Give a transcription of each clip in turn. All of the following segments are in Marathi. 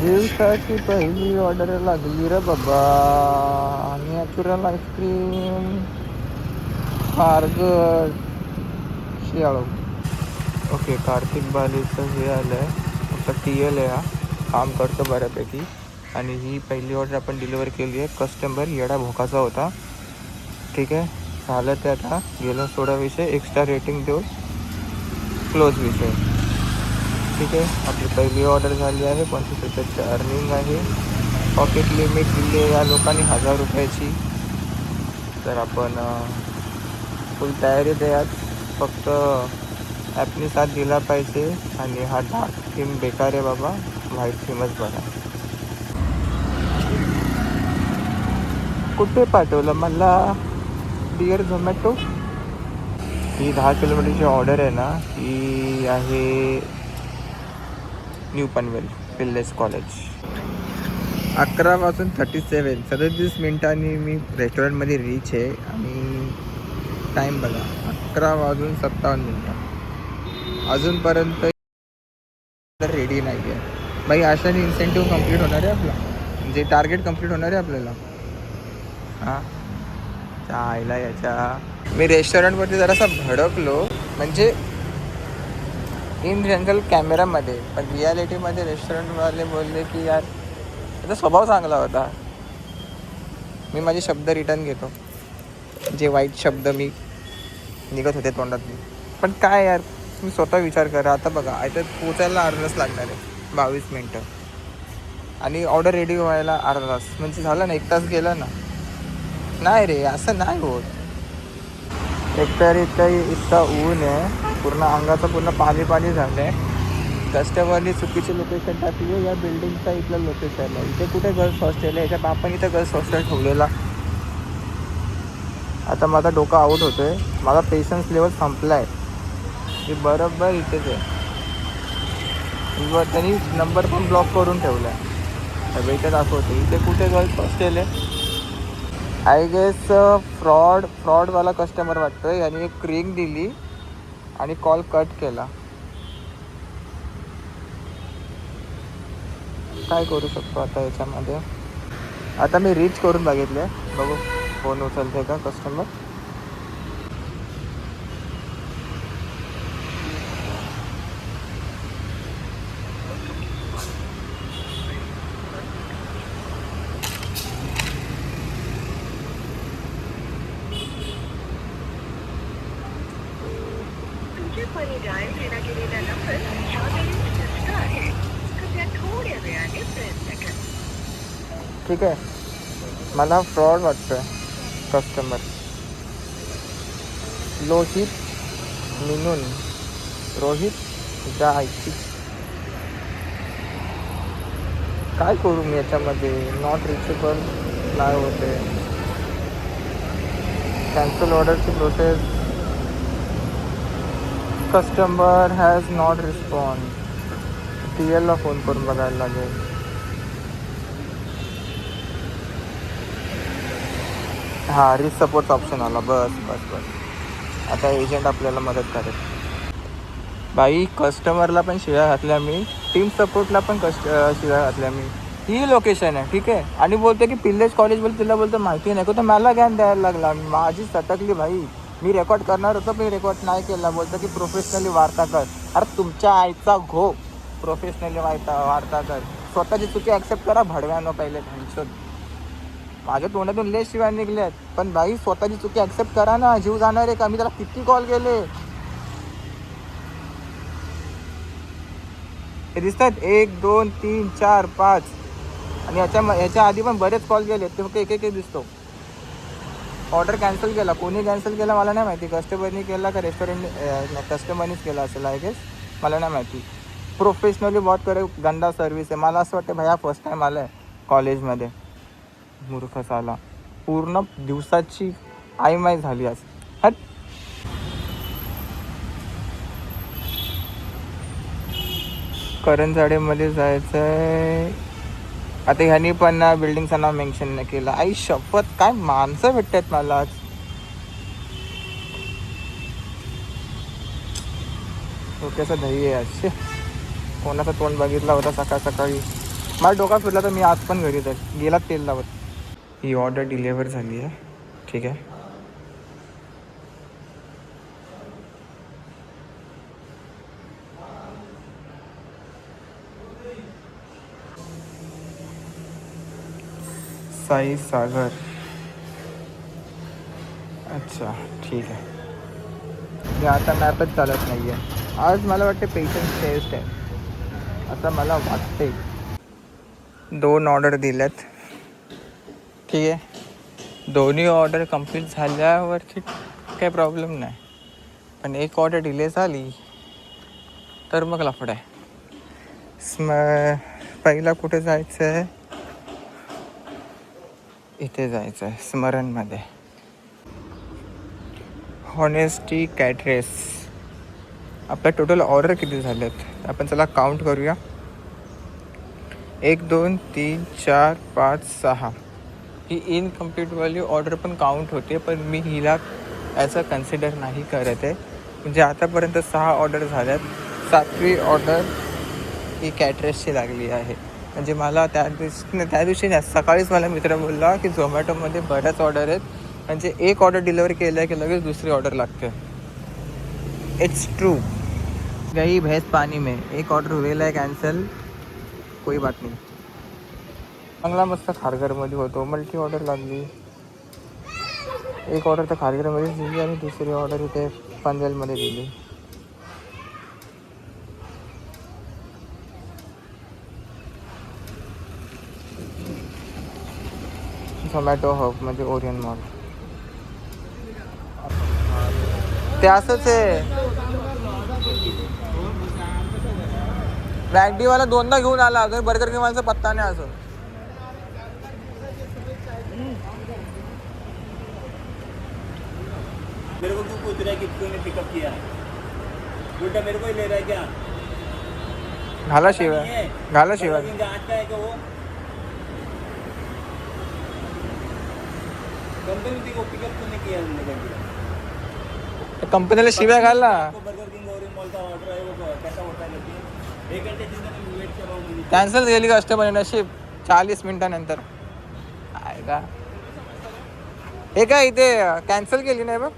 दिवसाची पहिली ऑर्डर लागली रे बाबा. नॅचरल आईस्क्रीम फार शियाळो ओके कार्तिक बालीचं हे आलं आहे फक्त टी एल आहे हा. काम करतो बऱ्यापैकी. आणि ही पहिली ऑर्डर आपण डिलिव्हर केली आहे. कस्टमर येडा भोकाचा होता. ठीक आहे? झालं ते आता. गेलं सोडा विषय. एक्स्ट्रा रेटिंग देऊन क्लोज विषय. ठीक आहे. आपली पहिली ऑर्डर झाली आहे. पंचवीस रुपयाची अर्निंग आहे. पॉकेट लिमिट दिली आहे या लोकांनी हजार रुपयाची. तर आपण फुल तयारी द्यात फक्त ॲपने साथ दिला पाहिजे आणि हा डार्क थीम बेकार आहे बाबा. व्हाईट थीमच बघा. कुठे पाठवलं? मला डिअर झोमॅटो ही दहा किलोमीटरची ऑर्डर आहे ना. ही आहे न्यू पनवेल पिल्लेस कॉलेज. अकरा वाजून थर्टी सेवन सदतीस मिनिटांनी मी रेस्टॉरंटमध्ये रीच आहे आणि टाईम बघा अकरा वाजून सत्तावन्न मिनटं. अजूनपर्यंत रेडी नाही आहे बाई अशाने इन्सेंटिव्ह कंप्लीट होणार आहे आपला? म्हणजे टार्गेट कंप्लीट होणार आहे आपल्याला? हां? आईला याच्या. मी रेस्टॉरंटवरती जरासा भडकलो. म्हणजे इन जनरल कॅमेरामध्ये पण रियालिटीमध्ये रेस्टॉरंटवाले बोलले की यार त्याचा स्वभाव चांगला होता. मी माझे शब्द रिटर्न घेतो. जे वाईट शब्द मी निघत होते तोंडातून. पण काय यार मी स्वतः विचार करा. आता बघा आता पोचायला अर्धाच लागणार आहे. बावीस मिनटं. आणि ऑर्डर रेडी व्हायला अर्धा तास. म्हणजे झालं ना एक तास गेला ना. नाही रे असं नाही होत. एकतर इथं इतका ऊन आहे. पूर्ण अंगाचं पूर्ण पाणी पाणी झालं आहे कस्टमरनी चुकीची लोकेशन टाकली या बिल्डिंगचा इथलं लोकेशन आहे. इथे कुठे गर्ल्स हॉस्टेल आहे याच्या बापाने इथं गर्ल्स हॉस्टेल ठेवलेला. आता माझा डोका आऊट होतो आहे माझा पेशन्स लेवल संपला आहे मी बरोबर इथेच आहे. व त्यांनी नंबर पण ब्लॉक करून ठेवला आहे वेटर दाखवते. इथे कुठे गर्ल्स हॉस्टेल आहे आय गेस फ्रॉड फ्रॉडवाला कस्टमर वाटतं याने एक रिंग दिली. आणि कॉल कट केला. काय करू शकतो आता याच्यामध्ये? आता मी रीच करून बघितले बघू फोन उचलते का कस्टमर गेलेला नंबर ह्यावेळी व्यस्त आहे. कृपया थोड्या वेळाने प्रयत्न करा. ठीक आहे. मला फ्रॉड वाटतोय कस्टमर लोहित मिनून रोहित जायची. काय करू मी याच्यामध्ये? नॉट रिचेबल नाही होते. कॅन्सल ऑर्डरची process customer has not respond T एलला phone करून बघायला लागेल. हां रिस सपोर्ट ऑप्शन आला. बस बस बस. आता एजंट आपल्याला मदत करेल. बाई कस्टमरला पण शिव्या घातल्या मी. टीम सपोर्टला पण कस्ट शिव्या घातल्या मी. ही लोकेशन आहे ठीक आहे? आणि बोलते की पिल्लेज कॉलेज बोलते तिला बोलतो माहिती नाही तर मला ज्ञान द्यायला लागला. माझी सटकली भाई मी रेकॉर्ड करणार होतो मी रेकॉर्ड नाही केला. बोलतो की प्रोफेशनली वार्ता कर. अरे तुमच्या आईचा घो. प्रोफेशनली वार्ता वार्ता कर. स्वतःची चुकी ॲक्सेप्ट करा भडव्यानं पहिले टेन्शन माझ्या तोंडातून लय शिवाय निघल्यात. पण बाई स्वतःची चुकी ॲक्सेप्ट करा ना. जीव जाणार आहे का? मी त्याला किती कॉल केले? हे दिसतात. एक दोन तीन चार पाच. आणि याच्या याच्या आधी पण बरेच कॉल गेले ते फक्त एक एक दिसतो. ऑर्डर कॅन्सल केला. कोणी कॅन्सल केला मला नाही माहिती. कस्टमरनी केला का रेस्टॉरंट कस्टमरनीच केला असेल आय गेस मला नाही माहिती. प्रोफेशनली बहुत करे गंदा सर्विस आहे. मला असं वाटतं भया फर्स्ट टाईम आलं आहे कॉलेजमध्ये मूर्ख साला. पूर्ण दिवसाची आईमाई झाली आज. हट. करंजाडेमध्ये जायचं आहे आता ह्यानी पण ना बिल्डिंगचं नाव मेन्शन नाही केलं. आई शपथ काय माणसं भेटतात मला आज. डोक्याचं दही आहे आज. शे. कोणाचं तोंड बघितला होता सकाळ सकाळी. मला डोका फिरला तर मी आज पण घरी जाईल. गेला तेल लावत ही ऑर्डर डिलेवर झाली आहे. ठीक आहे. साई सागर. अच्छा ठीक आहे. मी आता मॅपच चालत नाही आहे आज मला वाटते पेशन्स टेस्ट आहे. असं मला वाटते. दोन ऑर्डर दिल्यात ठीक आहे. दोन्ही ऑर्डर कंप्लीट झाल्यावरती काही प्रॉब्लेम नाही. पण एक ऑर्डर डिले झाली तर मग लफड आहे. स्म पहिला कुठे जायचं आहे इथे जायचं आहे स्मरणमध्ये. हॉनेस्टी कॅटरेस आपल्या टोटल ऑर्डर किती झालेत? आपण चला काउंट करूया. एक दोन तीन चार पाच सहा. ही इनकम्प्लीटवाली ऑर्डर पण काउंट होते पण मी हिला ॲज अ कन्सिडर नाही करत आहे. म्हणजे आतापर्यंत सहा ऑर्डर झाल्यात. सातवी ऑर्डर ही कॅटरेसची लागली आहे. म्हणजे मला त्या दिवशी त्या दिवशी नाही सकाळीच मला मित्र बोलला की झोमॅटोमध्ये बऱ्याच ऑर्डर आहेत. म्हणजे एक ऑर्डर डिलिव्हर केलं की लगेच दुसरी ऑर्डर लागते. इट्स ट्रू गई भैंस पाणी में. एक ऑर्डर होईल आहे कॅन्सल कोई बात नाही. चांगला मस्त खारघरमध्ये होतो. मल्टी ऑर्डर लागली. एक ऑर्डर तर खारघरमध्येच दिली आणि दुसरी ऑर्डर इथे पनवेलमध्ये दिली. झोमॅटो हब म्हणजे ओरियन मॉल ते असंच आहे. वाला दोनदा घेऊन आला अगर बर्गर किंग पत्ता नाही असं मेरे को क्यों पूछ रहा है कि तूने पिकअप किया? उल्टा मेरे को ही ले रहा है क्या? घाला शिवाय। घाला शिवाय. आज का है वो? कंपनी थी वो पिकअप तूने किया हमने कर दिया कंपनीला शिवाय घाला आपको बर्गर किंग और मॉल का ऑर्डर है वो कैसा होता है लेकिन एक घंटे वेट हूँ कॅन्सल कस्टमर नशीब चाळीस मिनिटानंतर आहे का हे काय इथे कॅन्सल केली नाही बघ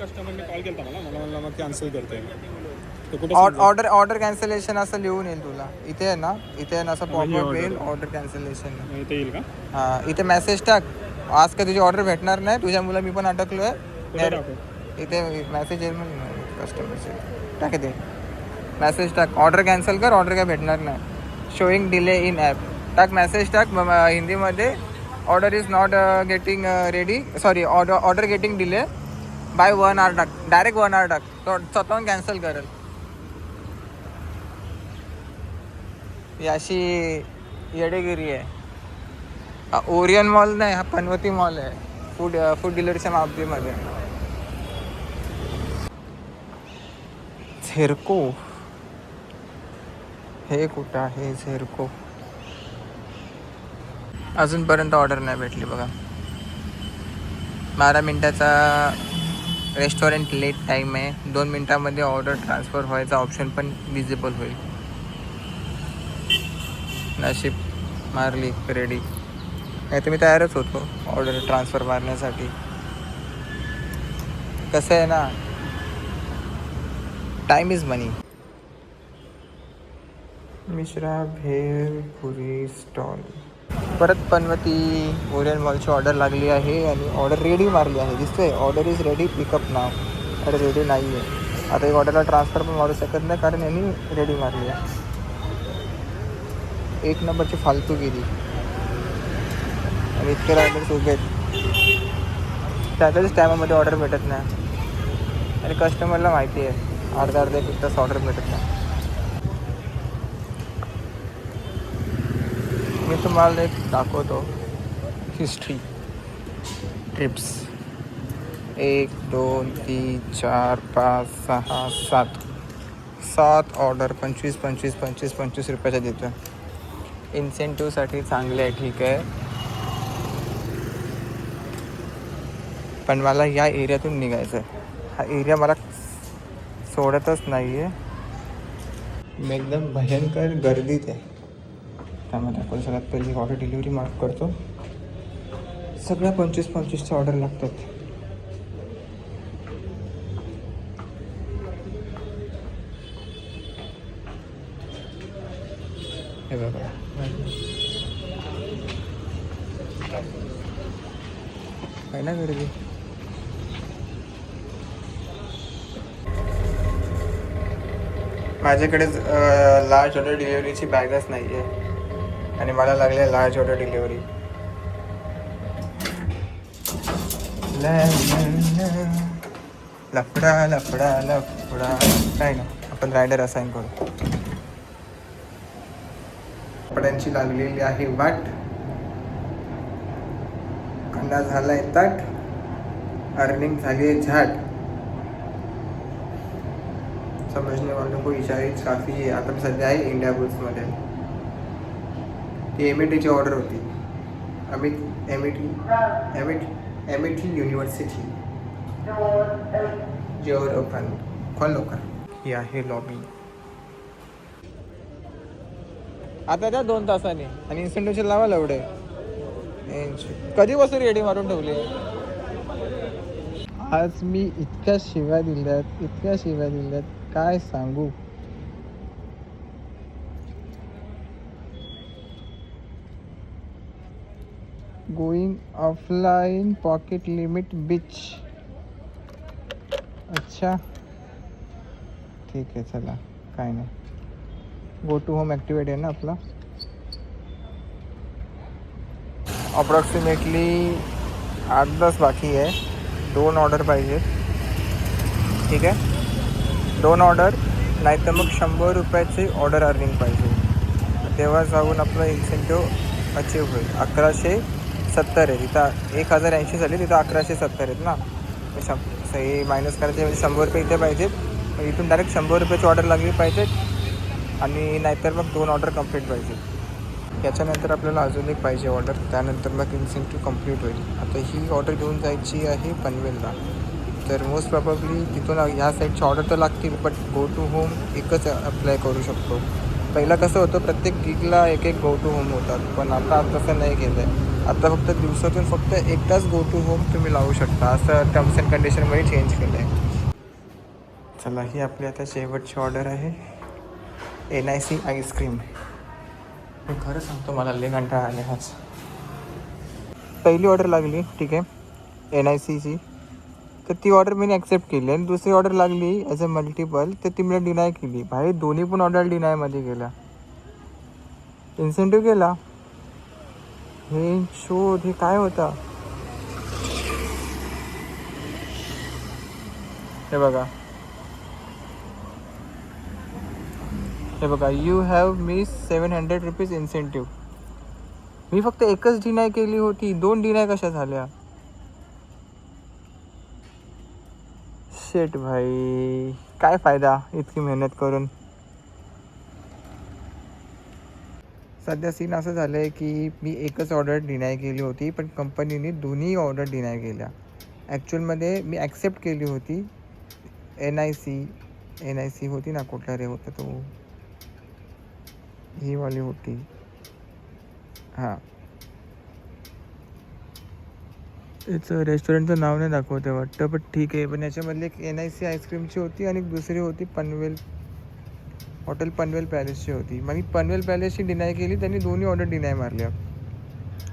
कस्टमरने कॉल केला मला मला म्हणलं मग कॅन्सल करते ऑर्डर ऑर्डर कॅन्सलेशन असं लिहून येईल तुला इथे आहे ना इथे आहे ना असं पॉपअप येईल ऑर्डर कॅन्सलेशन समजा? इथे येईल का हा। इथे मेसेज टाक आज का तुझी ऑर्डर भेटणार नाही तुझ्या मुलं मी पण कुठे टाकू? इथे मेसेज येईल म्हणून कस्टमरचे टाक इथे. मेसेज टाक. ऑर्डर कॅन्सल कर ऑर्डर काय भेटणार नाही. शोईंग डिले इन ॲप टाक मेसेज टाक हिंदीमध्ये. Order is not getting ready sorry order order getting delay by one hour टाक. डायरेक्ट वन आवर टाक. तो स्वतःहून कॅन्सल करेल. ही अशी येडेगिरी आहे. ओरियन मॉल नाही हा पनवती मॉल आहे. फूड फूड डिलरच्या मापदीमध्ये झेरको. हे कुठं आहे झेरको? अजूनपर्यंत ऑर्डर नाही भेटली बघा. बारा मिनटाचा रेस्टॉरंट लेट टाईम आहे. दोन मिनटामध्ये ऑर्डर ट्रान्सफर व्हायचा ऑप्शन पण विजिबल होईल. नशीब मारली रेडी. नाही तर मी तयारच होतो ऑर्डर ट्रान्सफर मारण्यासाठी. कसं आहे ना time is money Mishra bhel puri stall परत पनवती ओरियन मॉलची ऑर्डर लागली आहे आणि ऑर्डर रेडी मारली आहे. दिसतोय ऑर्डर इज रेडी पिकअप नाव अरे रेडी नाही आहे आता एक ऑर्डरला ट्रान्सफर पण मारू शकत नाही कारण यांनी रेडी मारली आहे. एक नंबरची फालतू गेली. आणि इतके रायडर्स उभे आहेत. त्यातच टायमामध्ये ऑर्डर भेटत नाही. आणि कस्टमरला माहिती आहे. अर्धा अर्धा एक तास ऑर्डर भेटत नाही. मी तुम्हाला एक दाखवतो. हिस्ट्री ट्रिप्स एक दोन तीन चार पाच सहा सात. सात ऑर्डर पंचवीस पंचवीस पंचवीस पंचवीस रुपयाच्या देतो इन्सेंटिव्हसाठी चांगले आहे ठीक आहे. पण मला या एरियातून निघायचं आहे. हा एरिया मला सोडतच नाही आहे मी एकदम भयंकर गर्दीत आहे. त्यामुळे आपण सगळ्यात पहिली ऑर्डर डिलिव्हरी मार्क करतो. सगळ्या पंचवीस पंचवीसच्या ऑर्डर लागतात. हे बघा. काय ना गर्दी? माझ्याकडे लार्ज ऑर्डर डिलिव्हरीची बॅगच नाही आहे आणि मला लागले लार्ज ऑर्डर डिलिव्हरी लफडा लफडा लफडा. काय ना आपण रायडर असाईन करू. कपड्यांची लागलेली आहे वाट. कांदा झालाय ताट. अर्निंग झाली आहे झाट समजणे वालों को इशारीच काफ़ी आता सध्या आहे इंडिया बुल्समध्ये ती एम ए टीची ऑर्डर होती। Amit M A T M E M A T university Jewar open खोल लोकर। ही आहे लॉबी आता त्या दोन तासाने? आणि इन्स्टंटेशन लावा एवढे? कधीपासून रेडी मारून ठेवले? आज मी इतक्या शिव्या दिल्यात इतक्या शिव्या दिल्यात. काय सांगू? गोइंग ऑफलाईन पॉकेट लिमिट बीच अच्छा. ठीक आहे चला. काय नाही. गो टू होम ॲक्टिवेट आहे ना आपला? अप्रॉक्सिमेटली आठ दस बाकी आहे. दोन ऑर्डर पाहिजे ठीक आहे? दोन ऑर्डर नाही तर मग शंभर रुपयाची ऑर्डर अर्निंग पाहिजे. तेव्हा जाऊन आपलं इन्सेंटिव्ह अचीव होईल. अकराशे सत्तर आहे. तिथं एक हजार ऐंशी झाली तिथं अकराशे सत्तर आहेत ना. ते शं मायनस करायचे म्हणजे शंभर रुपये इथे पाहिजेत इथून डायरेक्ट शंभर रुपयाची ऑर्डर लागली पाहिजेत आणि नाहीतर मग दोन ऑर्डर कंप्लीट पाहिजे. याच्यानंतर आपल्याला अजून एक पाहिजे ऑर्डर त्यानंतर मग इन्सेंटिव्ह कंप्लीट होईल. आता ही ऑर्डर घेऊन जायची आहे पनवेलला. तर मोस्ट प्रॉबली तिथून ह्या साईडची ऑर्डर तर लागतील बट गो टू होम एकच अप्लाय करू शकतो. पहिलं कसं होतं प्रत्येक गिगला एक एक गो टू होम होतात पण आता तसं नाही केलं आहे आता फक्त दिवसातून फक्त एकदाच गो टू होम तुम्ही लावू शकता असं टर्म्स अँड कंडिशनमध्ये चेंज केलं आहे चला ही आपली आता शेवटची ऑर्डर आहे. N I C ice cream मी खरं सांगतो मला लय घंटा आले आज. पहिली ऑर्डर लागली ठीक आहे. एन आय सीची तर ती ऑर्डर मी ॲक्सेप्ट केली आणि दुसरी ऑर्डर लागली ॲज अ मल्टिपल तर ती मला डिनाय केली. भाई दोन्ही पण ऑर्डर डिनायमध्ये गेल्या. इन्सेंटिव्ह केला. हे शोध हे काय होता? हे बघा. हे बघा you have miss seven hundred rupees incentive मी फक्त एकच डिनाय केली होती. दोन डिनाय कशा झाल्या? शेट भाई. काय फायदा इतकी मेहनत करून? सध्या सीन असं झालं आहे की मी एकच ऑर्डर डिनाय केली होती पण कंपनीने दोन्ही ऑर्डर डिनाय केल्या. ॲक्च्युअलमध्ये मी ॲक्सेप्ट केली होती. N I C N I C होती ना कुठला रे होता तो? ही वाली होती. हां. याचं रेस्टॉरंटचं नाव नाही दाखवते वाटतं पण ठीक आहे. पण याच्यामधली एक एन आय सी आईस्क्रीमची होती आणि एक दुसरी होती पनवेल हॉटेल पनवेल पॅलेसची होती. मग मी पनवेल पॅलेसची डिनाय केली त्यांनी दोन्ही ऑर्डर डिनाय मारल्या.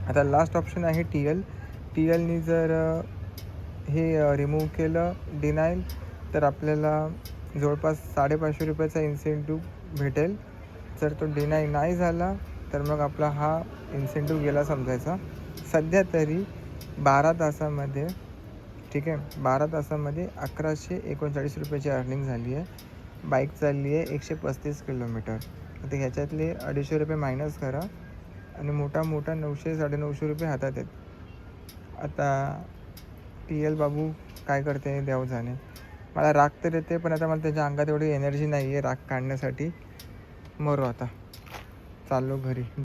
आता लास्ट ऑप्शन आहे टी एल टी एलनी जर हे रिमूव्ह केलं डिनायल तर आपल्याला जवळपास साडेपाचशे रुपयाचा इन्सेंटिव्ह भेटेल. जर तो डिनाय नाही झाला तर मग आपला हा इन्सेंटिव्ह गेला समजायचा. सध्या तरी बारा तासामध्ये ठीक आहे? बारा तासामध्ये अकराशे एकोणचाळीस रुपयाची अर्निंग झाली आहे. बाईक चालली आहे एकशे पस्तीस किलोमीटर. तर ह्याच्यातले अडीचशे रुपये मायनस करा आणि मोठा मोठा नऊशे साडेनऊशे रुपये हातात आहेत. आता टी एल बाबू काय करते देव जाणे. मला राग तर येते पण आता मला त्याच्या अंगात एवढी एनर्जी नाही आहे राग काढण्यासाठी. मरो आता. चाललो घरी.